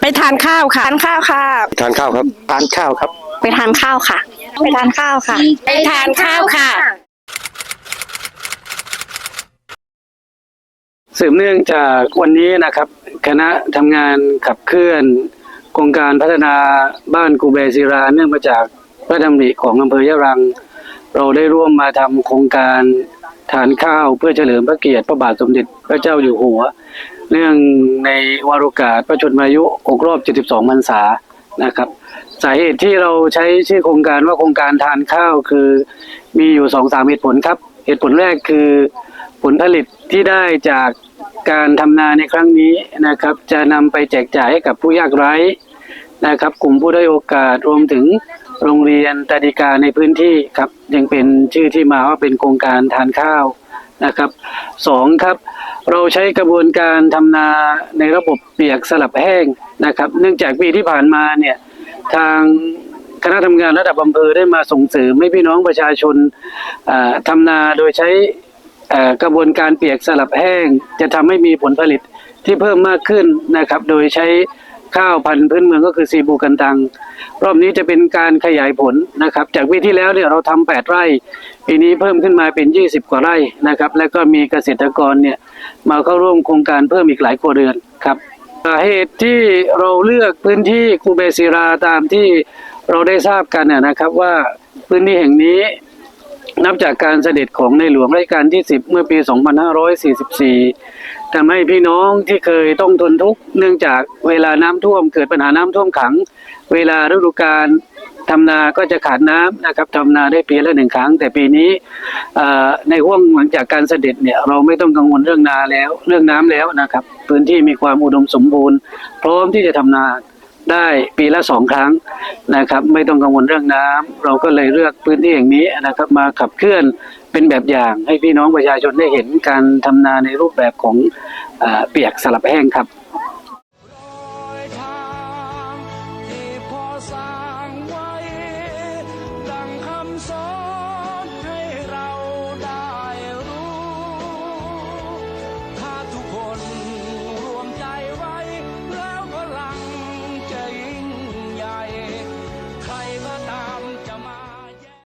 ไปทานข้าวค่ะทานข้าวค่ะ ทานข้าวครับ ทานข้าวครับ ไปทานข้าวค่ะ ไปทานข้าวค่ะ ไปทานข้าวค่ะ สืบเนื่องจากวันนี้นะครับ คณะทำงานขับเคลื่อนโครงการพัฒนาบ้านกูเบศิราเนื่องมาจากพระดำริของอำเภอยะรัง เราได้ร่วมมาทำโครงการ ทานข้าวเพื่อเฉลิมพระเกียรติพระบาทสมเด็จพระเจ้าอยู่หัว เนื่องในวารุกาสพระชนมายุ6รอบ 72พรรษานะครับสาเหตุที่เราใช้ชื่อโครงการว่าโครงการทานข้าวคือมีอยู่สองสามเหตุผลครับ เหตุผลแรกคือผลผลิตที่ได้จากการทำนาในครั้งนี้นะครับ จะนำไปแจกจ่ายให้กับผู้ยากไร้ นะครับ กลุ่มผู้ได้อยโอกาสรวมถึงโรงเรียนตาดิกาในพื้นที่ครับ ยังเป็นชื่อที่มาว่าเป็นโครงการทานข้าวนะครับสองครับเราใช้กระบวนการทำนาในระบบเปียกสลับแห้งนะครับ เนื่องจากปีที่ผ่านมาเนี่ยทางคณะทำงานระดับอำเภอได้มาส่งเสริมให้พี่น้องประชาชนอ่าทำนาโดยใช้กระบวนการเปียกสลับแห้ง จะทำให้มีผลผลิตที่เพิ่มมากขึ้นนะครับ โดยใช้ ข้าวพันธุ์พื้นเมืองก็คือซีบูกันตัง รอบนี้จะเป็นการขยายผลนะครับ จากปีที่แล้วเนี่ยเราทำแปดไร่ ปีนี้เพิ่มขึ้นมาเป็น 20 กว่าไร่นะครับ และก็มีเกษตรกรเนี่ยมาเข้าร่วมโครงการเพิ่มอีกหลายครัวเรือนครับสาเหตุที่เราเลือกพื้นที่คูเบศิราตามที่เราได้ทราบกันนะนะครับว่าพื้นที่แห่งนี้ นับจากการเสด็จของในหลวงรัชกาลที่ 10 เมื่อปี 2544ทำให้พี่น้องที่เคยต้องทนทุกข์เนื่องจากเวลาน้ำท่วม เกิดปัญหาน้ำท่วมขัง เวลาฤดูกาลทำนาก็จะขาดน้ำนะครับทำนาได้ปีละหนึ่งครั้ง แต่ปีนี้ในห่วงหลังจากการเสด็จเนี่ยเราไม่ต้องกังวลเรื่องนาแล้วเรื่องน้ำแล้วนะครับ พื้นที่มีความอุดมสมบูรณ์ พร้อมที่จะทำนา ได้ปีละสองครั้งนะครับ ไม่ต้องกังวลเรื่องน้ำเราก็เลยเลือกพื้นที่อย่างนี้นะครับมาขับเคลื่อนเป็นแบบอย่างให้พี่น้องประชาชนได้เห็นการทำนาในรูปแบบของอเปียกสลับแห้งครับ